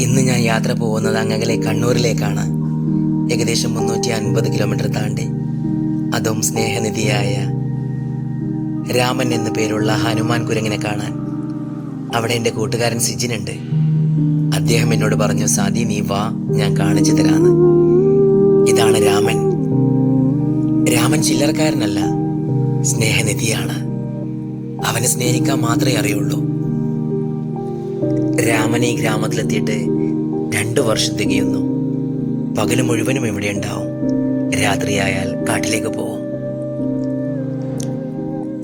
ഇന്ന് ഞാൻ യാത്ര പോകുന്നത് അങ്ങകലെ കണ്ണൂരിലേക്കാണ്. ഏകദേശം മുന്നൂറ്റി അൻപത് കിലോമീറ്റർ താണ്ടി. അതും സ്നേഹനിധിയായ രാമൻ എന്നു പേരുള്ള ഹനുമാൻ കുരങ്ങിനെ കാണാൻ. അവിടെ എന്റെ കൂട്ടുകാരൻ സിജിനുണ്ട്. അദ്ദേഹം എന്നോട് പറഞ്ഞു സാദി നീ വാ ഞാൻ കാണിച്ചു തരാന്ന്. ഇതാണ് രാമൻ. രാമൻ ചില്ലറക്കാരനല്ല സ്നേഹനിധിയാണ്. അവനെ സ്നേഹിക്കാൻ മാത്രമേ അറിയുള്ളൂ. രാമൻ ഗ്രാമത്തിലെത്തിയിട്ട് രണ്ടു വർഷം തികയുന്നു പകൽ മുഴുവനും ഇവിടെ ഉണ്ടാവും. രാത്രിയായാൽ കാട്ടിലേക്ക് പോവും.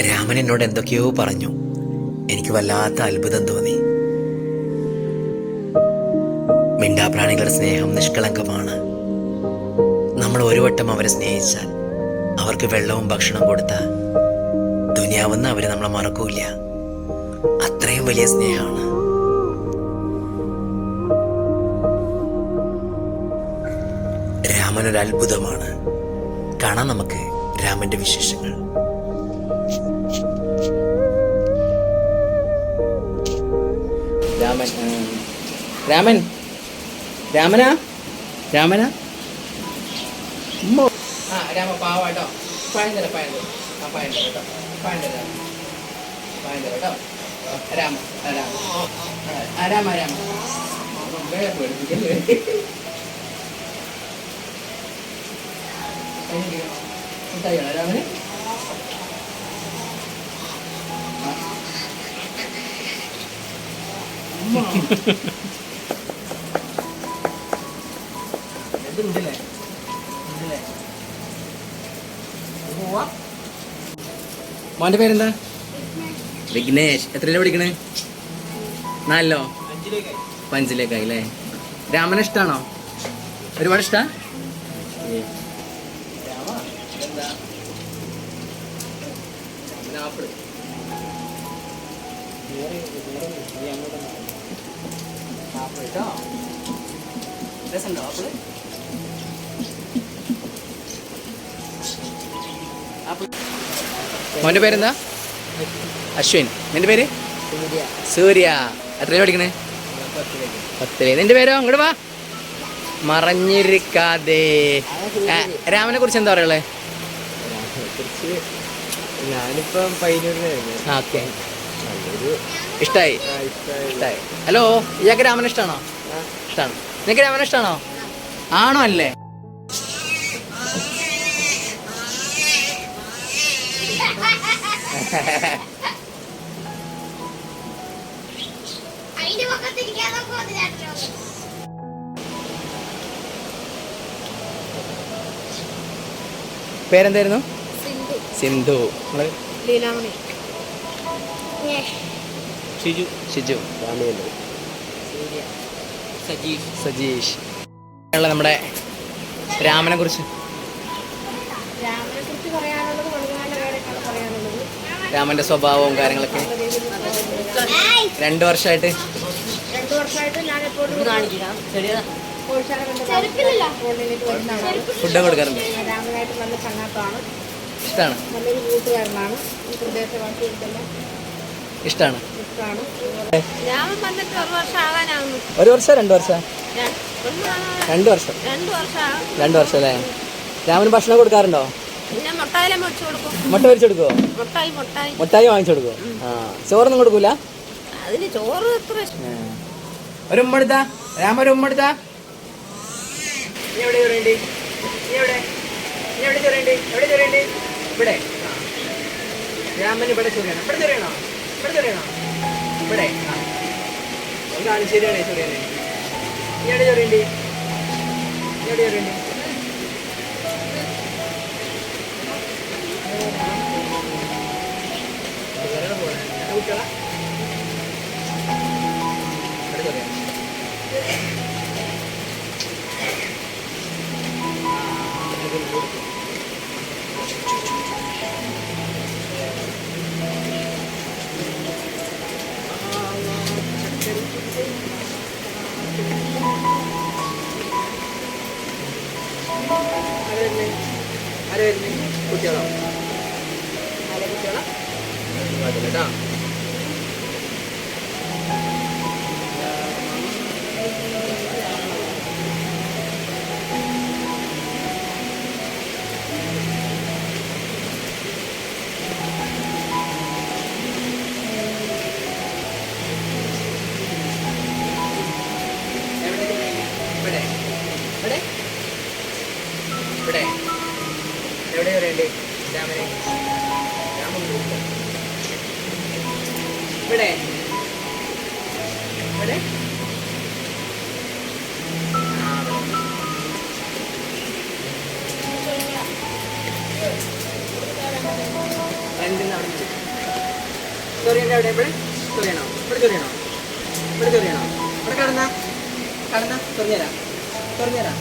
രാമൻ എന്നോട് എന്തൊക്കെയോ പറഞ്ഞു. എനിക്ക് വല്ലാത്ത അത്ഭുതം തോന്നി. മിണ്ടാപ്രാണികളുടെ സ്നേഹം നിഷ്കളങ്കമാണ്. നമ്മൾ ഒരു വട്ടം അവരെ സ്നേഹിച്ചാൽ അവർക്ക് വെള്ളവും ഭക്ഷണവും കൊടുത്താൽ ദുനിയാവുന്ന അവരെ നമ്മളെ മറക്കൂല അത്രയും വലിയ സ്നേഹമാണ്. രാമൻ ഒരു അത്ഭുതമാണ് കാണാം നമുക്ക് രാമന്റെ വിശേഷങ്ങൾ. രാമൻ രാമൻ രാമനാ? രാമനാ? ആ രാമ പാവാട്ടോ പായന്തര പായന്തര ആ പഴം തരാം കേട്ടോ. പായന്തര തരാം പഴം തരാം കേട്ടോ. രാമ രാമ. രാമ രാമ. പേടിപ്പിക്കല്ലേ പോവാ മോന്റെ പേരെന്താ? വിഘ്നേഷ്. എത്രയിലാ പഠിക്കണേ? നാലിലോ? പഞ്ചിലേക്കായി അല്ലേ? രാമനെ ഇഷ്ടാണോ? ഒരുപാട് ഇഷ്ടാ? കേട്ടോ രസമുണ്ടോ ആപ്പിൾ മോന്റെ പേരെന്താ? അശ്വിൻ. നിന്റെ പേര്? സൂര്യ. എത്ര പഠിക്കണേ? പത്തിൽ. നിന്റെ പേരോ? അങ്ങോട്ട് വാ. മറഞ്ഞിരിക്കാതെ. രാമനെ കുറിച്ച് എന്താ പറയുള്ളേ കുറിച്ച് ഞാനിപ്പം പൈനൂരിലായിരുന്നു ഓക്കെ. ഇഷ്ടായി? ഇഷ്ടായി. ഹലോ ഇയാൾക്ക് രാമൻ ഇഷ്ടമാണോ ഇഷ്ടമാണ് നിനക്ക് രാമൻ ഇഷ്ടമാണോ ആണോ അല്ലേ? പേരെന്തായിരുന്നു? സിന്ധു. സിന്ധു. നമ്മൾ ലീലാമണി. ഷിജു. ഷിജു. രാമേന്ദ്രൻ. സജീഷ്. സജീഷ്. നമ്മുടെ രാമനെ കുറിച്ച്. രാമനെ കുറിച്ച് പറയാനുള്ളത് ഹനുമാന്റെ കാര്യങ്ങളാണ് രാമന്റെ സ്വഭാവവും കാര്യങ്ങളൊക്കെ. രണ്ടു വർഷമായിട്ട് ഫുഡ് കൊടുക്കാറുണ്ട്? ഇഷ്ടമാണ് നല്ലൊരു കൂട്ടുകാരനാണ് ഈ പ്രദേശവാസികൾക്കെല്ലാം ഇഷ്ടമാണ് ഒരു വർഷം രണ്ടു വർഷം? രണ്ട് വർഷം? രണ്ടു വർഷം അല്ലേ? രാമന് ഭക്ഷണം കൊടുക്കാറുണ്ടോ? മുട്ട പൊരിച്ചു കൊടുക്കുവോ? മുട്ടായി വാങ്ങിച്ചു കൊടുക്കുവോ? ആ. ചോറൊന്നും കൊടുക്കൂല? ഒരു ഉമ്മെടുത്താ രാമ ഒരു ഉമ്മെടുത്താ നീ എവിടെ ചൊറിയണ്ടി നീ എവിടെ? എവിടെ ചൊറിയണ്ടി എവിടെ ചൊറിയണ്ടി ഇവിടെ. രാമൻ ഇവിടെ ചൊറിയണം ഇവിടെ ചൊറിയണോ ഇവിടെ ചൊറിയണോ ഇവിടെ. ആ. ഒന്ന് കാണിച്ചേരാണേ ചൊറിയാനേ എവിടെ ചൊറിയണ്ടി. നീ കുട്ടികളാ? വരുന്നത് ആരാ വരുന്നത് കുട്ടികളോ? ആരാ കുട്ടികളോ? കേട്ടോ ഇവിടെ ഇവിടെ? രാമനെ. വരേണ്ടേ ഇവിടെ. ഇവിടെ. ഇവിടെ. എവിടെ ഇവിടെ ചൊറിയണോ ഇവിടെ ചൊറിയണോ ഇവിടെ ചൊറിയണോ ഇവിടെ കടന്ന. കടന്ന. തുറഞ്ഞുതരാം തുറഞ്ഞുതരാം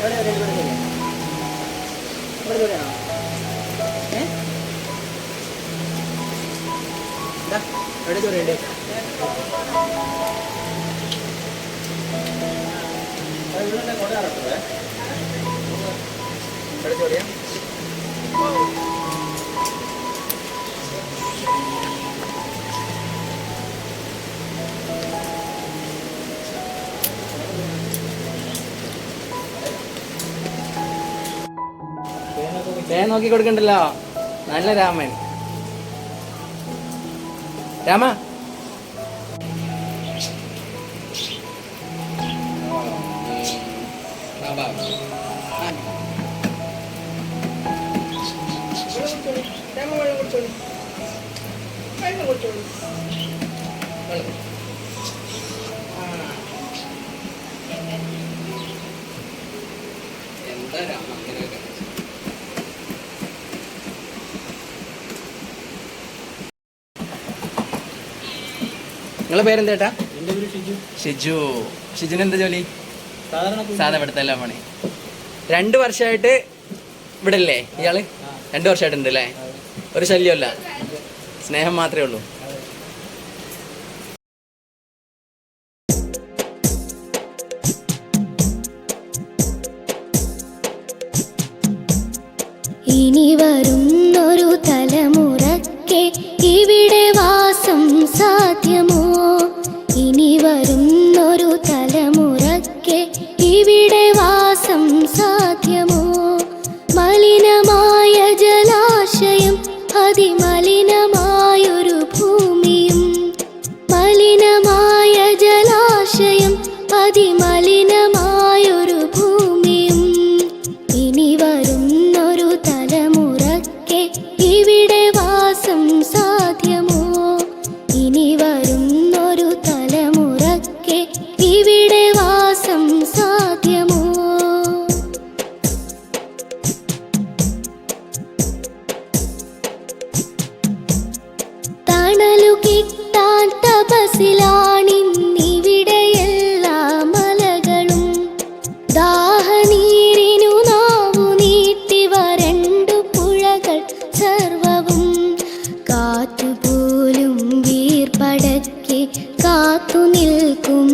എവിടെ? എവിടെ ഇവിടെ ചൊറിയാ ഇവിടെ ചൊറിയണോ ഏ? ദാ, എവിടെ ചൊറിയണ്ടേ ഇവിടെ ചൊറിയാ വേഗം നോക്കി കൊടുക്കണ്ടല്ലോ. നല്ല രാമൻ. രാമ. എന്താ നിങ്ങളെ പേരെന്തേട്ടാ ഷിജു. ഷിജു. ഷിജുന് എന്താ ജോലി? സാധാരണ സാധാ ഇവിടുത്തെ എല്ലാം പണി. രണ്ട് വർഷമായിട്ട് ഇവിടെ അല്ലേ ഇയാൾ രണ്ട് വർഷമായിട്ടുണ്ട് അല്ലേ? ഒരു ശല്യമല്ല സ്നേഹം മാത്രമേ ഉള്ളൂ. തപസിലാണിന്നിവിടെ എല്ലാ മലകളും ദാഹനീരിനു കാത്തു നിൽക്കും